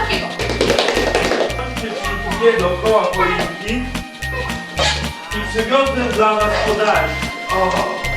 takiego. Nie no, dookoła polityki i przygodę dla nas podaje. O!